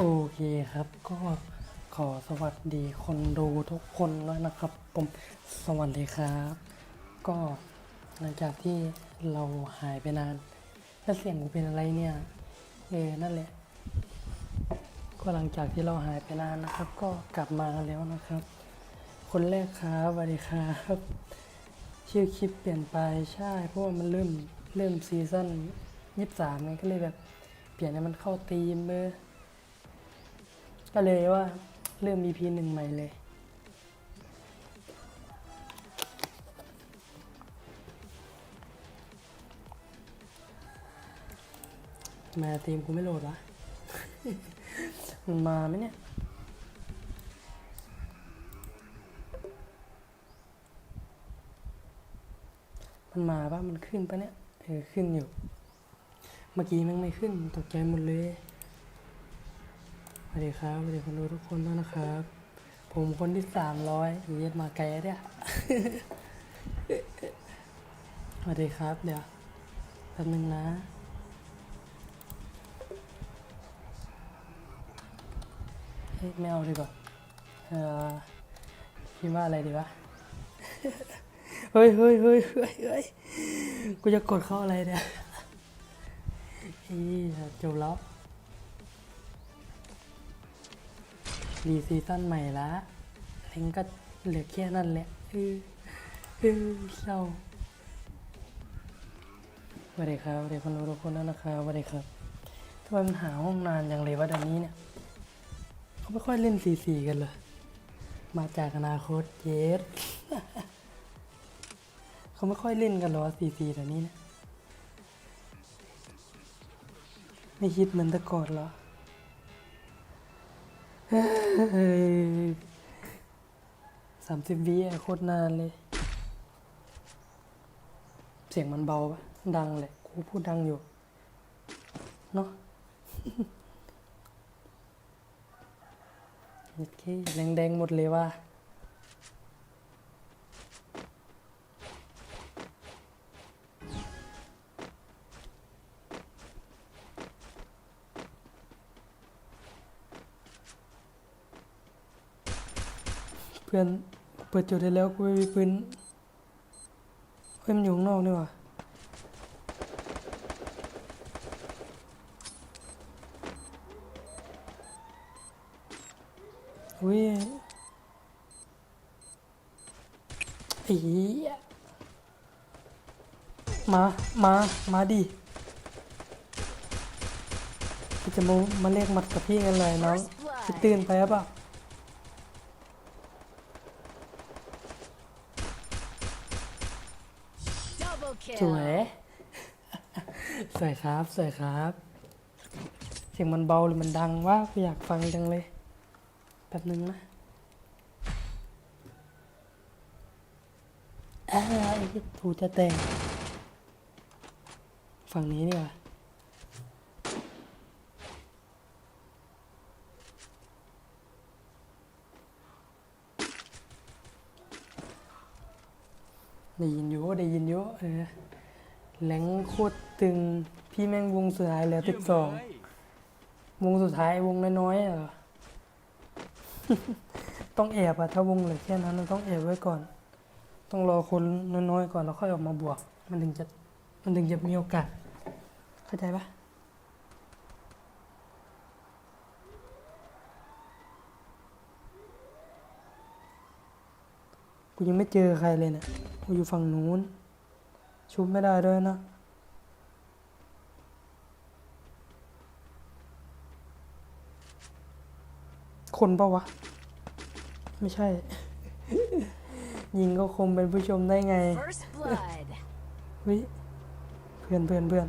โอเคครับก็ขอสวัสดีคนดูทุกคนด้วยนะครับผมสวัสดีครับ ก็หลังจากที่เราหายไปนานแล้วเสียงกูเป็นอะไรเนี่ยเออนั่นแหละ ก็หลังจากที่เราหายไปนานนะครับ ก็กลับมาแล้วนะครับ คนแรกครับสวัสดีครับชื่อคลิปเปลี่ยนไปใช่เพราะว่ามันเริ่มเริ่มซีซั่นยี่สามไงก็เลยแบบ เปลี่ยนให้มันเข้าธีมเบอร์ ก็เลยว่าเริ่ม EP หนึ่งใหม่เลย มาทีมกูไม่โหลดวะ มันมาไหมเนี่ยมันมาปะมันขึ้นปะเนี่ยเออขึ้นอยู่ เมื่อกี้มันไม่ขึ้นตกใจหมดเลย วัสดีครับสวัสดีคนดูทุกคนด้วยนะครับ ผมคนที่สามร้อยเย็ดมาไกลเนี่ยสวัสดีครับ เดี๋ยวแป๊บนึงนะเฮ้ยไม่เอาดีกว่าเอ่อพิม่าอะไรดีวะเฮ้ยเฮ้ยเฮ้ยเฮ้ยเฮ้ยกูจะกดเข้าอะไรเนี่ยอีจบแล้ว รีซีซั่นใหม่ละเล็งก็เหลือแค่นั้นแหละเออเออเศร้าสวัสดีครับสวัสดีคนดูทุกคนด้วนะครับสวัสดีครับทำไมมันหาห้องนานอย่างเลยวะเดี๋ยวนี้เนี่ยเขาไม่ค่อยเล่นซีซีกันเลยมาจากอนาคตเยสเขาไม่ค่อยเล่นกันหรอซีซีเดี๋ยวนี้เนี่ยไม่คิดเหมือนแต่ก่อนหรอ สามสิบวิอะโคตรนานเลย เสียงมันเบาปะดังแหละกูพูดดังอยู่ เนาะโอเคแดงแดงๆหมดเลยว่า พื่อนเปิดจุดได้แล้วกูไม่มีปืนเฮ้ยมันอยู่ข้างนอกนี่หว่าอุ้ยไอ้เหี้ยมา มา มาดิกูจะมามาเรียกหมัดกับพี่กันเลยน้องพี่ตื่นไปหรือเปล่า Double สวย kill. สวยครับ สวยครับ เสียงมันเบาหรือมันดังวะกูอยากฟังจังเลยแป๊บนึงนะอ่าไอ้ที่กูจะแต่งฝั่งนี้ดีกว่าได้ยินอยู่ได้ยินอยู่เออ แหลงโคตรตึง พี่แม่งวงสุดท้ายเหลือสิบสองวงสุดท้ายวงน้อยๆอะเหรอต้องแอบอะถ้าวงเหลือแค่นั้นเราต้องแอบไว้ก่อน ต้องรอคนน้อยๆก่อนแล้วค่อยออกมาบวก มันถึงจะมันถึงจะมีโอกาส เข้าใจปะกูยังไม่เจอใครเลยเนี่ยกูอยู่ฝั่งนู้น ชุบไม่ได้ด้วยนะ คนปะวะ ไม่ใช่ ยิงก็คงเป็นผู้ชมได้ไง First blood. เฮ้ยเพื่อนเพื่อนเพื่อน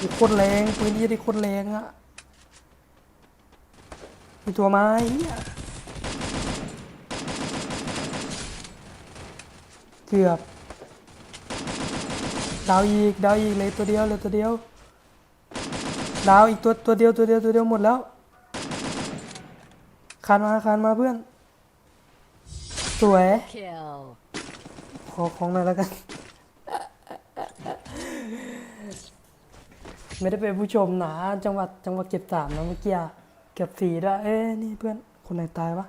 มีโคตรแรงปืนยี่ได้โคตรแรงอะีตัวไม้เกือบดาวอีกดาวอีกเลยตัวเดียวเลยตัวเดียวดาวอีกตัวตัวเดียวตัวเดียวตัวเดียวหมดแล้วคานมาคานมาเพื่อน สวย ขอของหน่อยแล้วกัน ไม่ได้เป็นผู้ชมนะจังหวัดจังหวัดเก็บสามนะเมื่อกี้ เก็บสีได้ เอ้นี่เพื่อนคนไหนตายวะ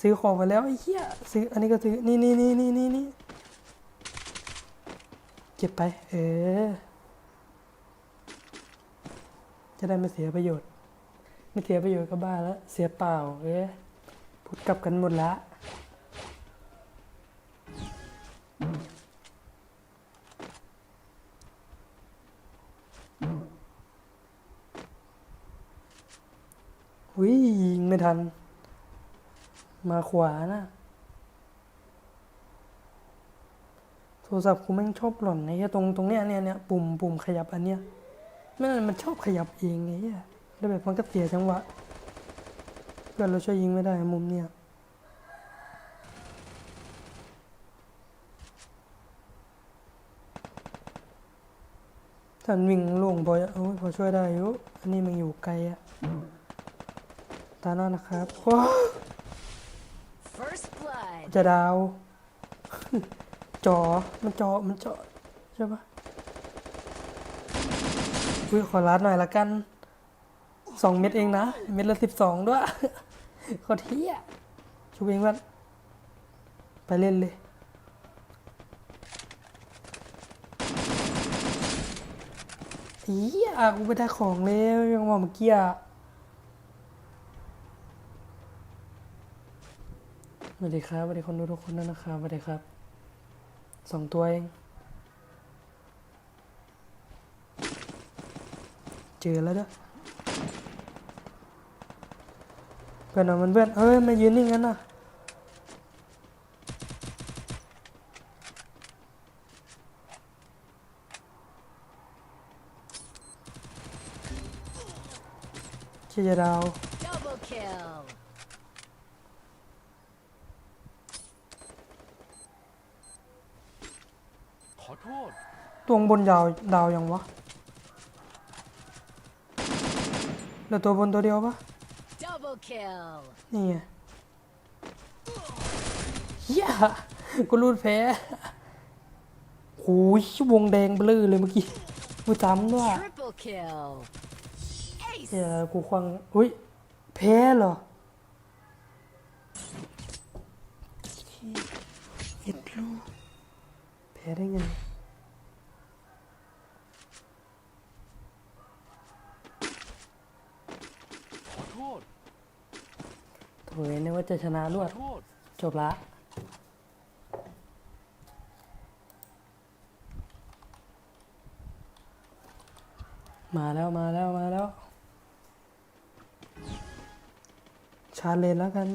ซื้อของไปแล้วไอ้เหี้ยซื้ออันนี้ก็ซื้อ นี่นี่นี่นี่นี่นี่เก็บไป เออ จะได้ไม่เสียประโยชน์ ไม่เสียประโยชน์ก็บ้าแล้ว เสียเปล่า เออพูดกลับกันหมดละ ไม่ทัน มาขวานะโทรศัพท์กูแม่งชอบหล่นไอ้เหี้ยตรงตรงเนี้ยเนี่ยเนี่ยปุ่มปุ่มขยับอันเนี้ยแม่งมันชอบขยับเองไอ้เหี้ยแล้วแบบมันก็เสียจังหวะเพื่อนเราช่วยยิงไม่ได้มุมเนี้ยถ้านวิ่งลงพอโอ้ยพอช่วยได้อยู่อันนี้มันอยู่ไกลอะ ตาหน้านะครับว้าว First blood. จะดาว จอ มันจอ มันจอ ใช่ปะอุ้ยขอรัดหน่อยละกันสองเม็ดเองนะ เม็ดละสิบสองด้วยขอเที่ยชูเองวันไปเล่นเลย อีอะกูไปได้ของแล้วยังว่าเมื่อกี้อะ วัสดีครับสวัสดีคนดูทุกคนด้วยนะครับสวัสดีครับสองตัวเอง เจอแล้วเด้อเพื่อนเอามันเพื่อนเอ้ยมายืนนิ่งงั้นนะเชียร์ดาว Double kill. ขอโทษ ตัวบนยาวดาวยังวะเหลือตัวบนตัวเดียวปะ Double kill. นี่ไงเฮียกูรูดแพ้โอ้ยวงแดงเบลอเลยเมื่อกี้กูจำด้วย Triple kill. เฮี Ace. ยกูควังอุ้ยแพ้เหรอเอ็ดลูกแพ้ได้ไง ขอโทษ โถยนึกว่าจะชนะรวด จบละ มาแล้วมาแล้วมาแล้ว ชาเลนแล้วกัน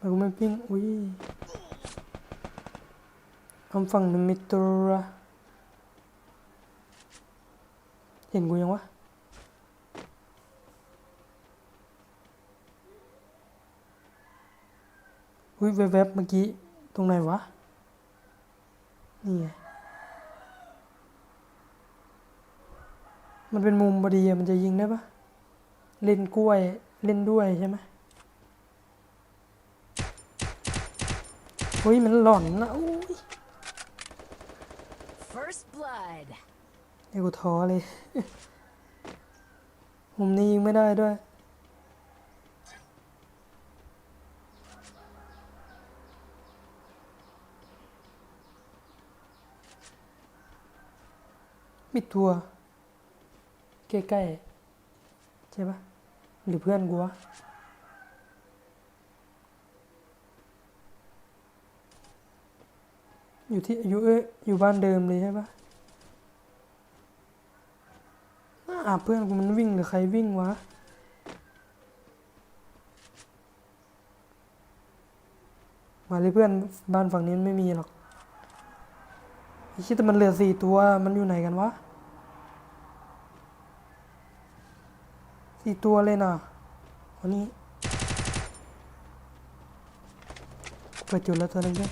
ทำไมันไม่ปิ้งอุ้ยคำฝั่งนึงมีตัวเห็นกูยังวะ อุ้ยแวบๆเมื่อกี้ ตรงไหนวะ นี่ไง มันเป็นมุมพอดีอะมันจะยิงได้ปะเล่นกล้วย เล่นด้วยใช่ไหมเฮ้ย มันหล่อนนะอุ้ย First blood. ไอ้กูท้อเลยมุมนี้ยิงไม่ได้ด้วย มีตัวใกล้ๆใช่ปะหรือเพื่อนกูวะอยู่ที่อยู่เอ้ยอยู่บ้านเดิมเลยใช่ปะน่าอาเพื่อนกูมันวิ่งหรือใครวิ่งวะมาเลยเพื่อนบ้านฝั่งนี้ไม่มีหรอกไอ้ชิแต่มันเหลือสี่ตัวมันอยู่ไหนกันวะ สี่ตัวเลยนะวันนี้เปิดจุดแล้วตัวหนึงด้วย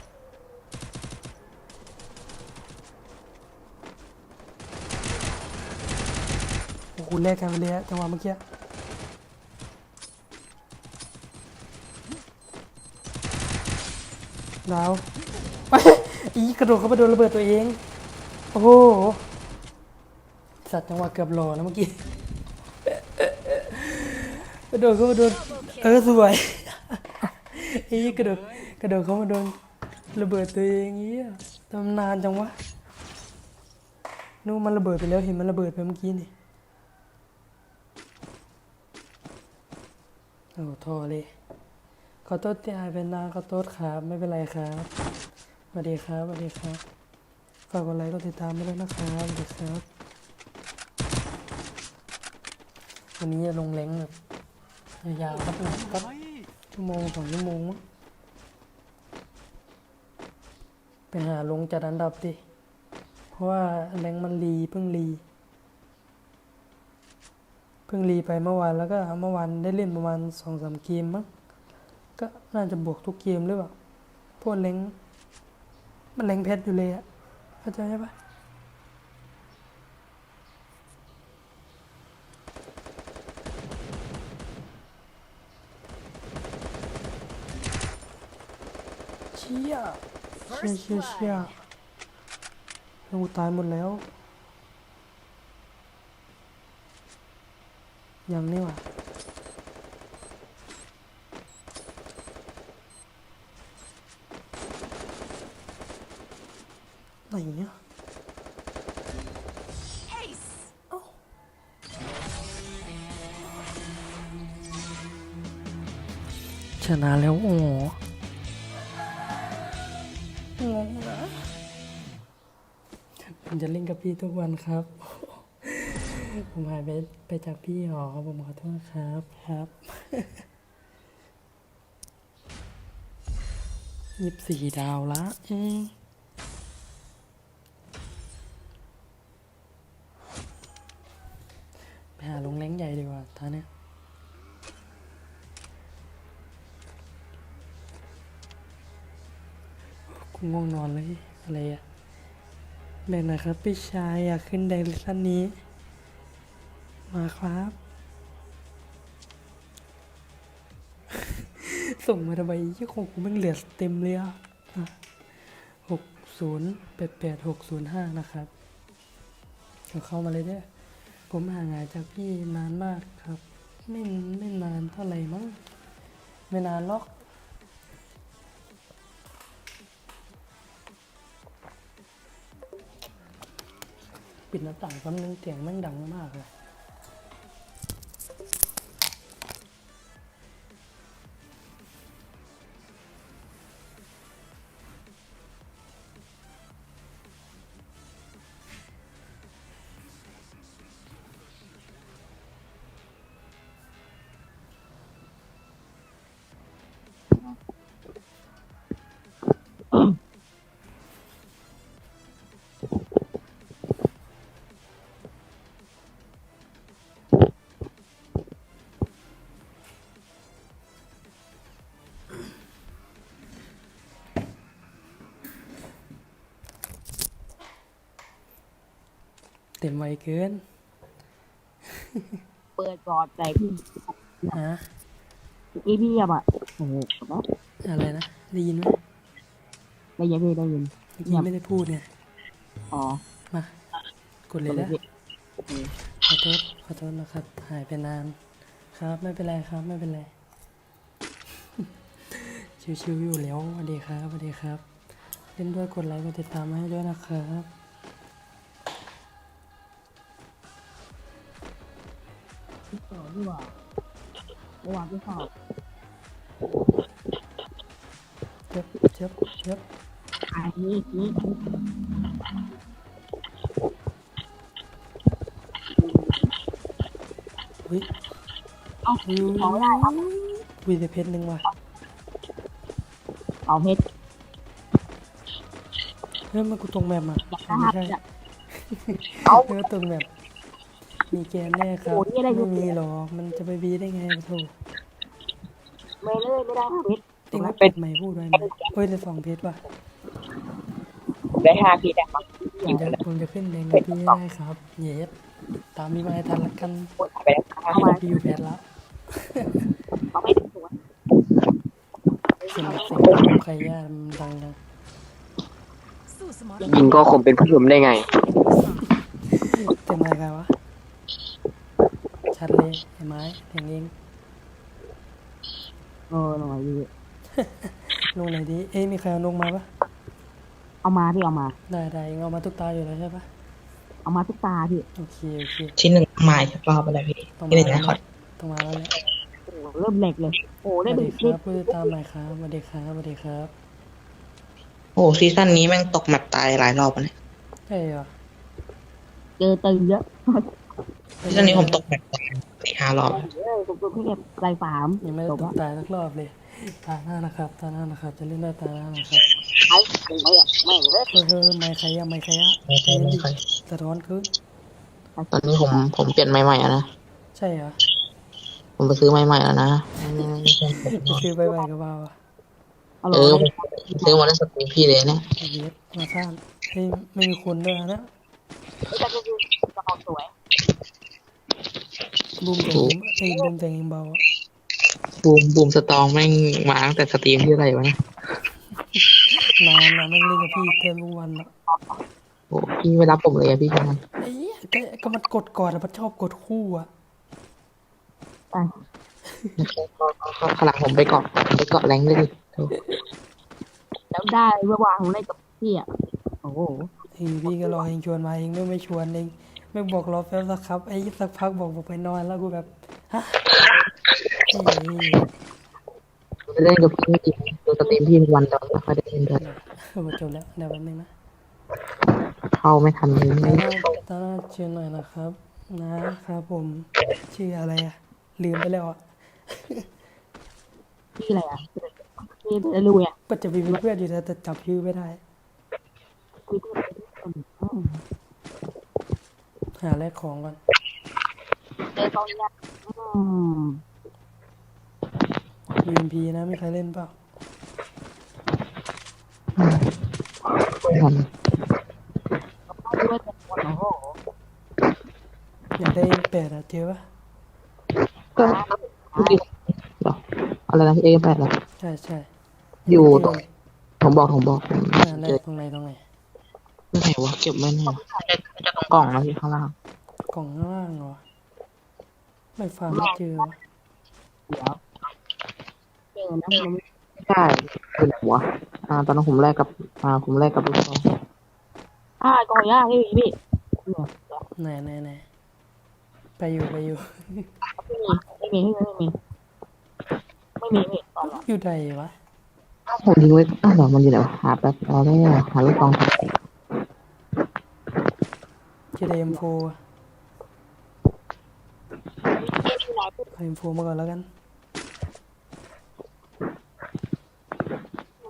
โอ้โหแลกกันไปเลยจังหวะเมื่อกี้ดาวอีกระโดดเข้าไปโดนระเบิดตัวเอง โอ้โห สัตว์จังหวะเกือบหล่อนะเมื่อกี้ ระโดดเข้ามาโดนเออสวยไอีกระโดดกระโดดเข้ามาโดนระเบิดตัวเองเงี้ยทำนานจังวะนู่นมันระเบิดไปแล้วเห็นมันระเบิดไปเมื่อกี้นี่โอ้โทษเลยขอโทษที่อายเป็นนานขอโทษครับไม่เป็นไรครับสวัสดีครับสวัสดีครับฝากกดไลค์กดติดตามไปด้วยนะครับสวัสดีครับวันนี้จะลงแรงแบบ ยาวๆครับนะสักเฮ้ยชั่วโมงสองชั่วโมงมั้งไปหาลงจัดอันดับดิ เพราะว่าแรงมันรีเพิ่งรีเพิ่งรีไปเมื่อวานแล้วก็เมื่อวานได้เล่นประมาณสองสามเกมมั้งก็น่าจะบวกทุกเกมหรือเปล่าพวกแรงมันแรงเพชรอยู่เลยอะเข้าใจปะเชี่ยเชี่ยเชี่ยเชี่ยเราตายหมดแล้ว ยังนี่ว่าไหนเนี่ยชนะแล้วโอ้ งงนะผมจะเล่นกับพี่ทุกวันครับ ผมหายไปไปจากพี่หรอผมขอโทษครับครับยี่สิบสี่ดาวละอืมไปหาลงแรงใหญ่ดีกว่าท่าเนี้ย กู ง่วงนอนเลยอะไรอะแบ่งหน่อยครับพี่ชายอยากขึ้นแดงลิสันนี้ มาครับ ส่งมาทำไมยี่ของกูมันเหลือเต็มเลยอะหกศูนย์แปดแปดหกศูนย์ห้านะครับเอาเข้ามาเลยเด้อผมห่างหายจากพี่นานมากครับ ไม่ไม่นานเท่าไหร่มั้งไม่นานหรอก ปิดหน้าต่างคำนึงเสียงแม่งดังมากเลย เต็มไวเกินเปิดก่อนแต่พี่ฮะอีพี่อะแบบโอ้โหแบบอะไรนะ ได้ยินไหมได้ยินพี่ได้ยินเมื่อกี้ไม่ได้พูดเนี่ย อ๋อ มากดเลยนะพี่ขอโทษขอโทษนะครับ หายไปนาน ครับ ไม่เป็นไรครับ ไม่เป็นไร ชิวๆอยู่แล้วสวัสดีครับสวัสดีครับ เล่นด้วยกดไลค์กดติดตามมาให้ด้วยนะครับ ดีกว่าเมื่อวานพี่สอบเจ็บเจ็บเจ็บอันนี้นี่อุ้เอาอุ้ยเอาได้ครับอุ้ยแต่เพชรหนึ่งว่ะเอาเพชรเฮ้ยมันกูตรงแบบอะอยาไม่ใช่อะเอาเออตรงแบบ มีเกมแน่ครับ โอ้ยนี่อะไรอยู่ ไม่มีหรอก มันจะไปบีได้ไงโถไม่เลยไม่ได้ค่ะเพชรติงว่าเป็ดใหม่พูดไว้ไหมเฮ้ยได้สองเพชรว่ะได้ห้าพี่ได้ครับผมจะผมจะขึ้นแดงกับพี่ให้ได้ครับ เย็บตามมีมาให้ทันละกันกดไปแล้วเอามาพี่อยู่เพชรละเขาไม่ถึงตัวเสียงเสียงของใครแย่มันดังจังยิงก็คงเป็นผู้ชมได้ไง เต็มอะไรกันวะ ชัดเลยไอ้ไม้เสียงเองเออหน่อยพี่ลงไหนดี เอ้ยมีใครเอาลงมาปะเอามาพี่เอามา ได้ได้เองเอามาทุกตาอยู่แล้วใช่ปะเอามาทุกตาพี่โอเคโอเคชิ้นหนึ่งหมายรอบไปแล้วพี่ต้องที่มาหนึ่งแล้วนะขอต้องมาแล้วแหละโอ้โหเริ่มเหล็กเลย โอ้สได้วัสเป็นดีคคลิปรับผู้ติดตามใหม่ครับสวัสดีครับสวัสดีครับโอ้โหซีซั่นนี้แม่งตกแมปตายหลายรอบแล้วเนี่ยใช่เหรอเจอตึงเยอะ ซีซั่นนี้ผมตกแมปตายสี่ห้ารอบเออตกตัวพี่เก็บไรสามยังไม่ได้จบตละกตายสักรอบเลยตาหน้านะครับตาหน้านะครับ จะเล่นได้ตาหน้านะครับไอ้ไม่อะไม่เลยเฮ้ยเฮ้ยไม่ใครอะไม่ใครอะไม่ใจค่อยเย็นไม่ดิค่อยสะท้อนคือตอนนี้ผมผมเปลี่ยนไม้ใหม่แล้วนะใช่เหรอผมไปซื้อไม้ใหม่แล้วนะไปซื้อใบใบกับเบาอะเอาหรเอออผมซื้อมาแล้วสตรีมพี่เลยเนี่ยไอเวฟมาสร้างเฮ้ยไม่มีคนด้วยนะ แต่ก็คือกระเป๋าสวยบูมเสียงเอ้ยบูมเสียงเบาอะบูมบูมสตองแม่งมาตั้งแต่สตรีมที่อะไรวะเนี่ยนานนะไม่งเล่นกับพี่เทนทุกวันอะโอ้พี่ไม่รับผมเลยอะพี่ชายไอ้เหี้ยก็ก็มันกดก่อนอะมันชอบกดคู่อะอะขางหลังผมไปเกาะไปเกาะแรงเลยดิโถ่แล้วได้เมื่อวานผมเล่นกับพี่อะโอ้โหเฮ้ยพี่ก็รอเองชวนมาเองไม่ไม่ชวนเอง ไม่บอกรอแป๊บสักครับไอ้สักพักบอกบอกไปนอนแล้วกูแบบฮะเฮ้ยไปเล่นกับพี่ไม่กี่ดูสตรีมพี่ทุกวันแต่ไม่ค่อยได้เล่นด้วยเออจบแล้วเดี๋ยวแป๊บนึงนะเข้าไม่ทันเลยตาไม่หน้าตาหน้าเชิญหน่อยนะครับ นะครับผม ชื่ออะไรอะลืมไปแล้วอะพี่อะไรอะพี่จะรู้อะก็จะมีเพื่อนอยู่แต่แต่จับชื่อไม่ได้พี่ก็อืมหาแลกของก่อนเจอตอนนี้อืม UMP นะ ไม่ใครเล่นเปล่าทันไม่รู้ว่าจะคนโอ้โหอยากได้แปดอะเจอปะก็พี่เหรออะไรนะพี่เอแปดเหรอใช่ใช่อยู่ตรงผมบอกผมบอกผมหาแลเจอกตรงไหนตรงไหนที่ ไหนวะเก็บไว้ไหนวะจะตรงกล่องนะพี่ข้างล่างกล่องข้างล่างเหรอ ไม่ฟังไม่เจอวะเดี๋ยวเจอนะผมไม่ใช่คือไหนวะอ่า ตอนนั้นผมแลกกับ อ่า ผมแลกกับลูกน้องอ่ากองย่าพี่พี่เนี่ยไหนไหนไหนไปอยู่ไปอยู่ไม่มีไม่มีไม่มีไม่มีไม่มีตอนละอยู่ใดวะผมทิ้งไว้อ้าวเดี๋ยวมันอยู่ไหนวะหาแป๊บเอาได้หาลูกน้อง เจไดเอ็มโฟเอ็มโฟมาก่อนแล้วกัน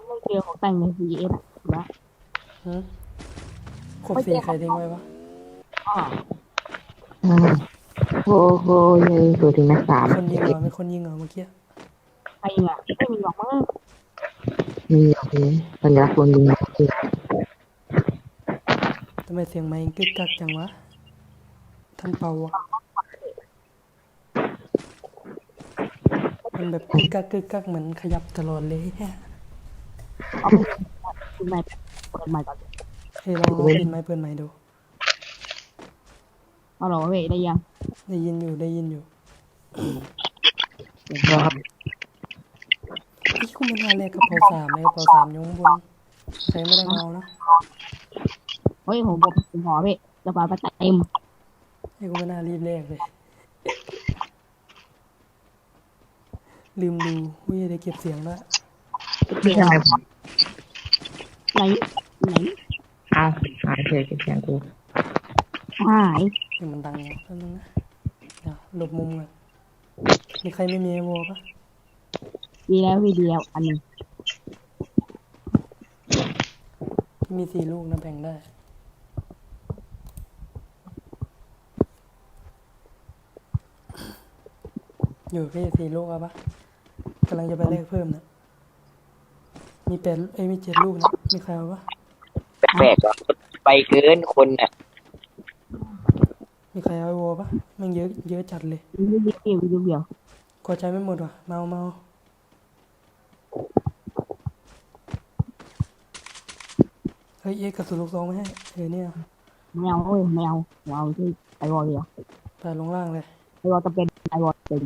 ไม่เจอของแต่งใน VS อะนะหืมขบสีใครทิ้งไว้ปะอ่าอ่าโอ้โหเย้ตัวทิ้งนะสามคนยิงเหรอมีคนยิงเหรอเมื่อกี้ใครอะไม่มีหรอกมั้งมีโอเคสัญลักษณ์คนยิงนะคือทำ ไมเสียงไม้กึกกักจังวะ ท่านเปาอะมันแบบกึกกักกึกกักเหมือนขยับตลอดเลยฮะเอาไปคุณนายเปิดใหม่ก่อนเฮ้ยลองลองเปิดไม้เปิดไม้ดูเอาหรอเว้ยได้ยัง ได้ยินอยู่ได้ยินอยู่ครับพี่คุณเป็นอะไรกระเป๋าสามเลยกระเป๋าสามอยข้างบนใครไม่ได้เอานะ เฮ้ยผมบอกผมขอพี่จะไปประเต็มให้คุณไม่น่ารีบเลขเลย ลืมดูวิได้เก็บเสียงแล้วพี่ทำไมผมไหนไหนอ้าวหายเฉยเสียงกูหายเดี๋ยวมันดังแป๊บนึงนะเดี๋ยวหลบมุมก่อนมีใครไม่มีไอโวปะดีแล้วพี่ดีแล้วอันหนึงมีสี่ลูกนะแบ่งได้ อยู่พี่สี่ลูกเอาปะกำลังจะไปเลขเพิ่มนะมีแปดเอ้ยมีเจ็ดลูกนะมีใครเอาปะแปลกๆอะไปเกินคนน่ะ มีใครเอาไอโวปะแมันเยอะเยอะจัดเลยวิดีโอเดียววิดีโอเดียวกดใจไม่หมดว่ะเมาเมาฮ้ยเอ็กซ์กระสุนลูกซองไม่ให้เออเนี่ยไม่เอาเว้ยไม่เอาไม่เอาที่ไอวอลเลยตายลงล่างเลยไอวอลจะเป็นไอวอลเป็น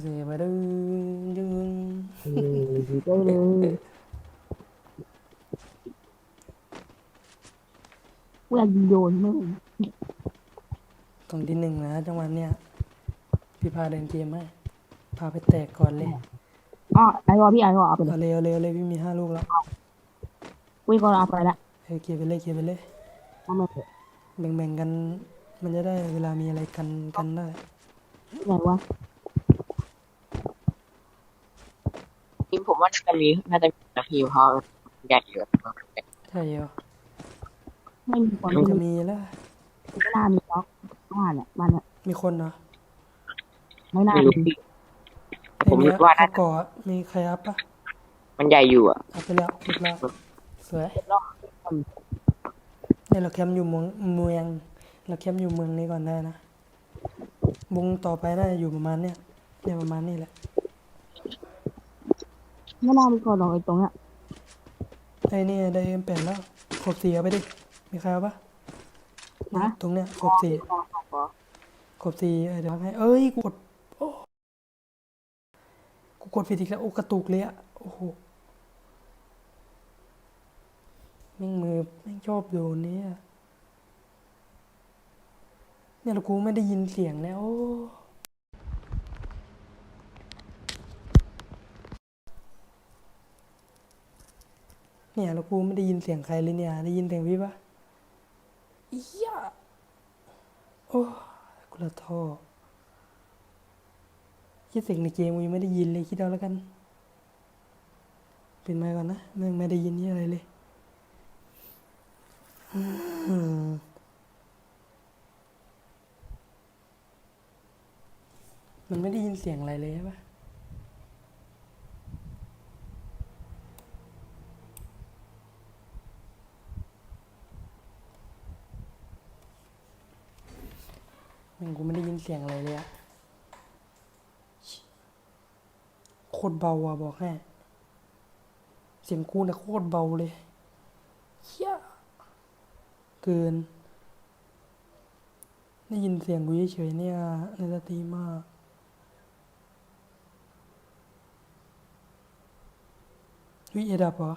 เสียมาดึงดึงเออได้เลยเพื่อนโยนมึงตรงที่หนึ่งนะจังหวะเนี้ยพี่พาเดินเกมให้พาไปแตกก่อนเลยอ๋อไอวอลพี่ไอวอลเอาไปเลเอายเร็วเร็วเลยพี่มีห้าลูกแล้ววิ่งก็เอาไปละเออเกียร์ไปเลยเกียร์ไปเลยทำไมเถอะแบ่งแบ่งๆกัน มันจะได้เวลามีอะไรกันกันได้ไหนวะ ทีมผมว่าน่าจะมีน่าจะมีนาทีเพราะใหญ่อยู่ใช่เหรอไม่มีคนมันไม่จะมีแล้วน่ามีล็อกบ้านเนี่ยบ้านเนี่ยมีคนเหรอไม่น่าไม่รู้มีพี่ผมมีคิดว่าอัน่าพก่อมีใครอัพปะมันใหญ่อยู่อะอัพไปแล้วคลิปแล้วสวยล็อกเนี่ยเราแคมป์อยู่เมืองเมือง เราแคมป์อยู่เมืองนี้ก่อนได้นะวงต่อไปน่าจะอยู่ประมาณเนี้ยเนี่ยประมาณนี้แหละ ไม่น่ามีคนหรอกไอ้ตรงเนี้ยไอ้นี่ได้เอ็มแปดแล้วครบสี่เอาไปดิ มีใครเอาปะเนี่ยตรงเนี้ยครบสี่ครบสี่เออเดี๋ยวให้ เอ้ยกูกดโอ้กูกดผิดอีกแล้วโอ้กระตุกเลยอะโอ้โหแม่งมือแม่งชอบโดนเนี่ยเนี่ยแล้วกูไม่ได้ยินเสียงแล้วโอ้ เนี่ยแล้วกูไม่ได้ยินเสียงใครเลยเนี่ย ได้ยินเสียงพี่ปะอียะโอ้กูละท่อคิดเสียงในเกมกูยังไม่ได้ยินเลยคิดเอาแล้วกันเป็นไมค์ก่อนนะแม่งไม่ได้ยินนี่อะไรเลยอืมมันไม่ได้ยินเสียงอะไรเลยใช่ปะ แม่งกูไม่ได้ยินเสียงอะไรเลยอะโคตรเบาอะบอกให้เสียงกูเนี่ยโคตรเบาเลยเฮียเกิน ได้ยินเสียงกูเฉยๆเนี่ยในสตรีมากวิเอดับเหรอ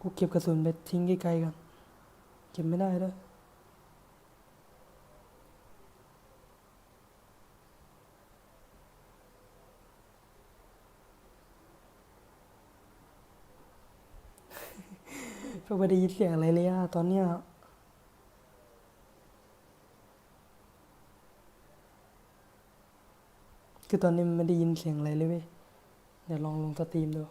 กูเก็บกระสุนไปทิ้งไกลๆกัน เก็บไม่ได้ด้วยเพราะ ไม่ได้ยินเสียงอะไรเลยอะตอนเนี้ยคือตอนนี้มันไม่ได้ยินเสียงอะไรเลยเว้ยเดี๋ยวลองลงสตรีมดู